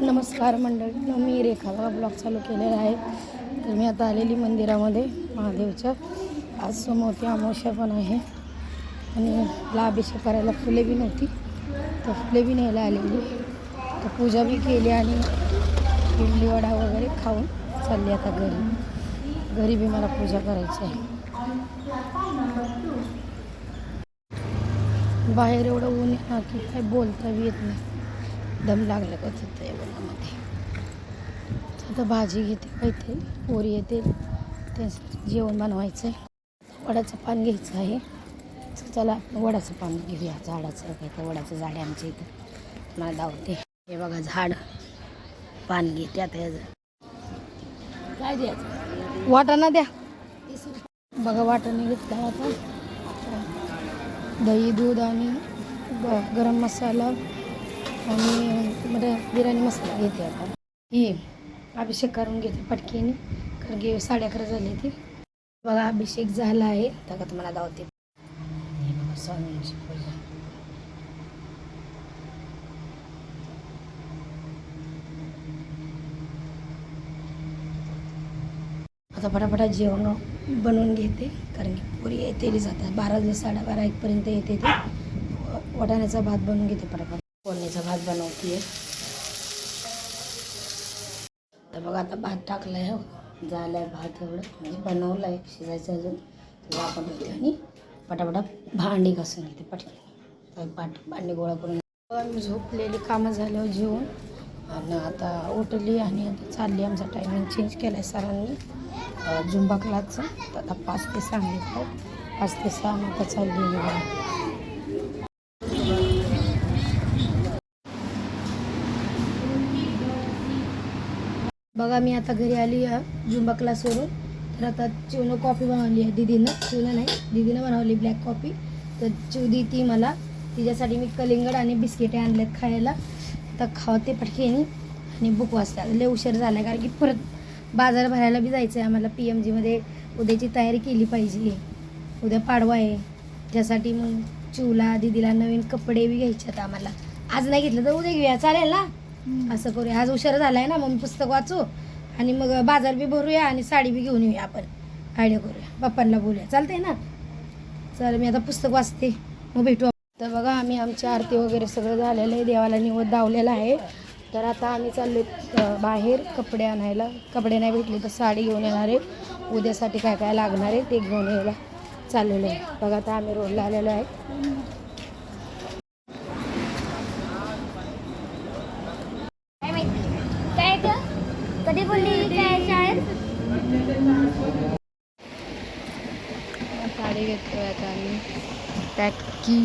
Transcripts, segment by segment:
नमस्कार मंडळी. मी रेखाला ब्लॉग चालू केलेला आहे. तर मी आता आलेली मंदिरामध्ये महादेवच्या. आज समोरती अमावस्या पण आहे. आणि मला अभिषेक करायला फुले बी नव्हती. तर फुले बी न्यायला आलेली. तर पूजा बी केली आणि इडली वडा वगैरे खाऊन चालली आता घरी. घरी बी मला पूजा करायची आहे. बाहेर एवढं ऊन आहे ना की काय बोलता बी येत नाही. दम लागलं का होतं या उन्हामध्ये आता भाजी घेते काहीतरी पोरी येते ते जेवण बनवायचं आहे वडाचं पान घ्यायचं आहे. चला आपण वडाचं पान घेऊया झाडाचं काय तर वडाचं झाड आहे आमच्या इथं. मला दावते हे बघा झाड पान घेते आता याचं काय द्यायचं? वाटाणा द्या. बघा वाटाणे घेतला आता. दही दूध आणि गरम मसाला. आणि म्हणजे बिर्याणी मसाला घेते आता. हे अभिषेक करून घेते पटकीने. कारण की साडे अकरा झाले ते. बघा अभिषेक झाला आहे. तर तुम्हाला धावते स्वामी आता फटाफटा जेवण बनवून घेते. कारण की पुरी येतेली जातात बारा ते साडेबारा एकपर्यंत येते ते. वटाण्याचा भात बनवून घेते फटाफट. फोडणीचा भात बनवते तर बघा आता भात टाकला आहे हो. झाला आहे भात एवढं. म्हणजे बनवलं आहे शिजायचं अजून. तर आपण घेते आणि पटापटा भांडी घासून घेते पटकन. पाट भांडी गोळा करून आम्ही झोपलेली कामं झाल्यावर जेवून आणि आता उठली आणि आता चालली. आमचा टायमिंग चेंज केला आहे सरांनी. झुंबा क्लासचं तर आता पाच ते सहा पाच ते सहा मग आता चालली आहे. बघा मी आता घरी आली आहे झुंबा क्लासवरून तर आता चिवनं कॉफी बनवली आहे दिदीनं. चिवनं नाही दिदीनं बनवली ब्लॅक कॉफी तर चिवदी ती मला. तिच्यासाठी मी कलिंगड आणि बिस्किटे आणलेत खायला. तर खावते पटकेनी. आणि बुक वाचता लय उशीर झाला कारण की परत बाजार भरायला बी जायचं आहे आम्हाला पी एम जीमध्ये उद्याची तयारी केली पाहिजे. उद्या पाडवा आहे. त्यासाठी मग चिवला दिदीला नवीन कपडे बी घ्यायचे आहेत आम्हाला. आज नाही घेतलं तर उद्या घेऊया. चालेल ना? असं करूया. आज उशीर झाला आहे ना मग पुस्तक वाचू. आणि मग बाजार बी भरूया आणि साडी बी घेऊन येऊया आपण. आयडिया करूया. पप्पांना बोलूया. चालतंय ना? चल मी आता पुस्तक वाचते. मग भेटू. तर बघा आम्ही आमची आरती वगैरे सगळं झालेलं आहे. देवाला निवड धावलेला आहे. तर आता आम्ही चाललो बाहेर कपडे आणायला. कपडे नाही भेटले तर साडी घेऊन येणार आहे. उद्यासाठी काय काय लागणार आहे ते घेऊन यायला चाललेलं आहे. बघा आता आम्ही रोडला आलेलो आहे. साडी घेतोय आता आम्ही. टॅक्की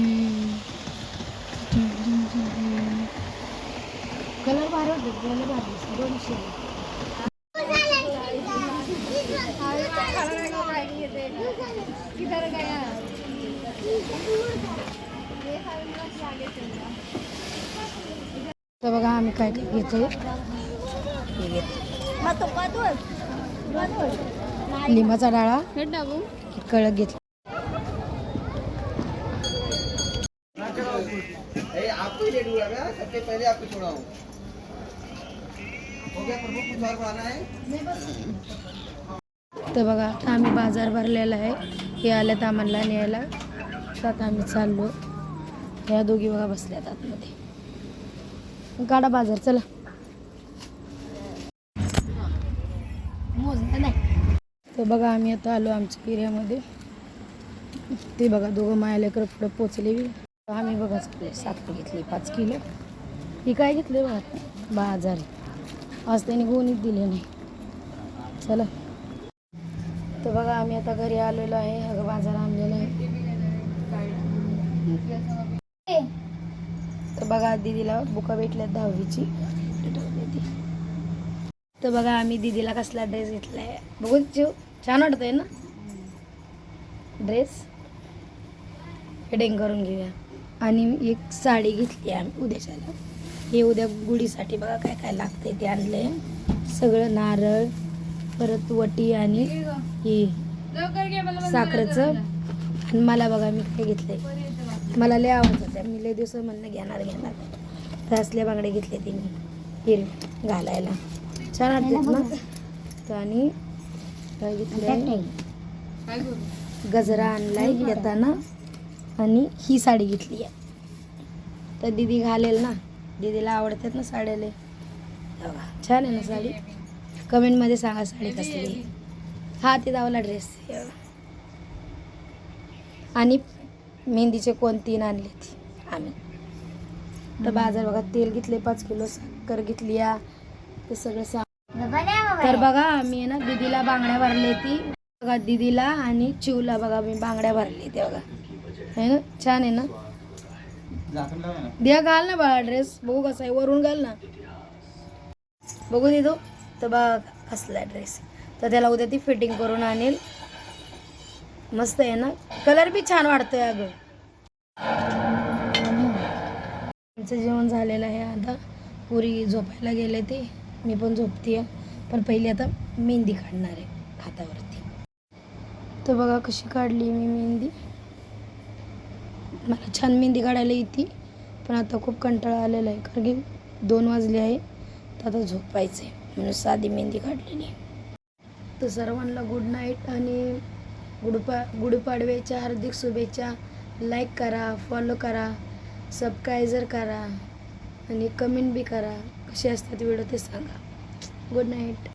कलर भारी होते कलर भारी. दोनशे. तर बघा आम्ही काय घेतोय. घेतो लिंबाचा डाळा. कळक घेतला. आपको ही लेट हुआ सबसे पहले आपको छोड़ा हूँ हो गया प्रभु कुछ और बनाना है। तर बघा आता आम्ही बाजार भरलेला आहे. हे आल्यात आम्हाला न्यायला. तर आता आम्ही चाललो. ह्या दोघी बघा बसल्यात आतमध्ये. काढा बाजार चला. मोजलं नाही. तर बघा आम्ही आता आलो आमच्या एरियामध्ये. ते बघा दोघं मायालेकर पुढं पोचले आम्ही बघा साखर घेतली पाच किलो. ही काय घेतले बघा? बाजार. आज त्यांनी गोणीच दिले नाही. चला. तर बघा आम्ही आता घरी आलेलो आहे. अगं बाजार आणलेला आहे. तर बघा दीदीला बुका भेटल्यात दहावीची. तर बघा आम्ही दीदीला कसला ड्रेस घेतला आहे बघून जीव छान वाटतंय ना? ड्रेस फिटिंग करून घेऊया. आणि एक साडी घेतली आम्ही उद्याच्याला हे उद्या गुढीसाठी बघा काय काय लागते ते आणले सगळं नारळ परत वटी आणि हे साखरेचं. आणि मला बघा मी काय घेतलंय. मला लय आवडत होत्या मी लय दिवस म्हणणं घेणार घेणार. तर बांगडे घेतले ते मी हिरवे घालायला. छान वाटतात ना तर आणि काय घेतलंय? गजरा आणलाय येताना आणि ही साडी घेतली आहे. तर दीदी घालेल ना. दीदीला आवडतात ना साड्याले. बघा छान आहे ना साडी. कमेंटमध्ये सांगा साडी कसली हा ते दावला ड्रेस आणि मेहंदीचे कोण तीन आणले ती. आम्ही. तर बाजार बघा तेल घेतले पाच किलो साखर घेतली या. ते सगळं सा तर बघा आम्ही आहे ना दीदीला बांगड्या भरले ती. बघा दीदीला आणि चिवला बघा मी बांगड्या भरली ते बघा. आहे ना? छान आहे ना? द्या घाल ना बाळा ड्रेस बघू कसा आहे. वरून घाल ना. बघू देतो तर बघ कसला ड्रेस तर त्याला उद्या ती फिटिंग करून आणेल. मस्त आहे ना? कलर बी छान वाटतोय अगं. आमचं जेवण झालेलं आहे आता. पुरी झोपायला गेले ते. मी पण झोपते पण पहिली आता मेहंदी काढणार आहे हातावरती. तर बघा कशी काढली मी मेहंदी. मला छान मेहंदी काढायला येते. पण आता खूप कंटाळा आलेला आहे कारण की दोन वाजले आहे. तर आता झोपायचं आहे म्हणून साधी मेहंदी काढलेली आहे. तर सर्वांना गुड नाईट आणि गुडपा गुढीपाडव्याच्या हार्दिक शुभेच्छा. लाईक करा फॉलो करा सबस्क्रायझर करा आणि कमेंट बी करा. कसे असतात व्हिडिओ ते सांगा. Good night